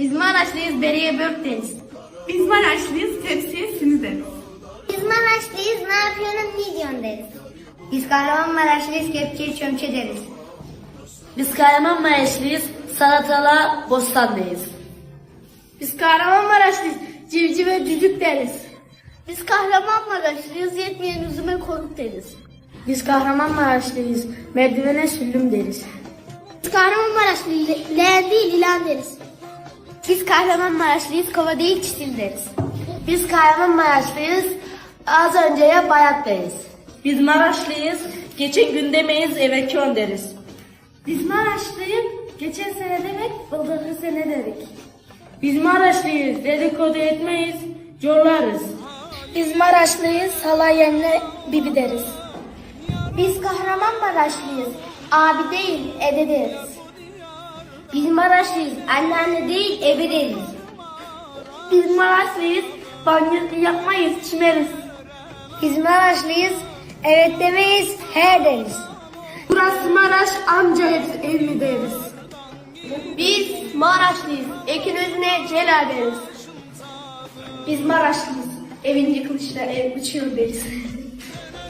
Biz Maraşlıyız, beriye börk deriz. Biz Maraşlıyız, tepsiye sini deriz. Biz Maraşlıyız, ne yapıyorsun, ne diyorsun deriz. Biz Kahramanmaraşlıyız, kepçeyi çömçe deriz. Biz Kahramanmaraşlıyız, salatalığa bostandayız. Biz Kahramanmaraşlıyız, civcive düdük deriz. Biz Kahramanmaraşlıyız, yetmeyen üzüme koruk deriz. Biz Kahramanmaraşlıyız, merdivene süllüm deriz. Biz Kahramanmaraşlıyız, leğen değil ilan deriz. Biz Kahramanmaraşlıyız, kova değil çitil deriz. Biz Kahramanmaraşlıyız, az önceye bayat deriz. Biz Maraşlıyız, geçen gün demeyiz eve kön deriz. Biz Maraşlıyız, geçen sene demek, bıldırlı sene dedik. Biz Maraşlıyız, dedikodu etmeyiz, corlarız. Biz Maraşlıyız, halay yerine bibi deriz. Biz Kahramanmaraşlıyız, abi değil, ede deriz. Biz Maraşlıyız, anneanne değil, ebe deriz. Biz Maraşlıyız, banyo yapmayız, çimeriz. Biz Maraşlıyız, evet demeyiz, he deriz. Burası Maraş, amca evli deriz. Biz Maraşlıyız, ekin özüne celal deriz. Biz Maraşlıyız, evin yıkılışta ev uçuyor deriz.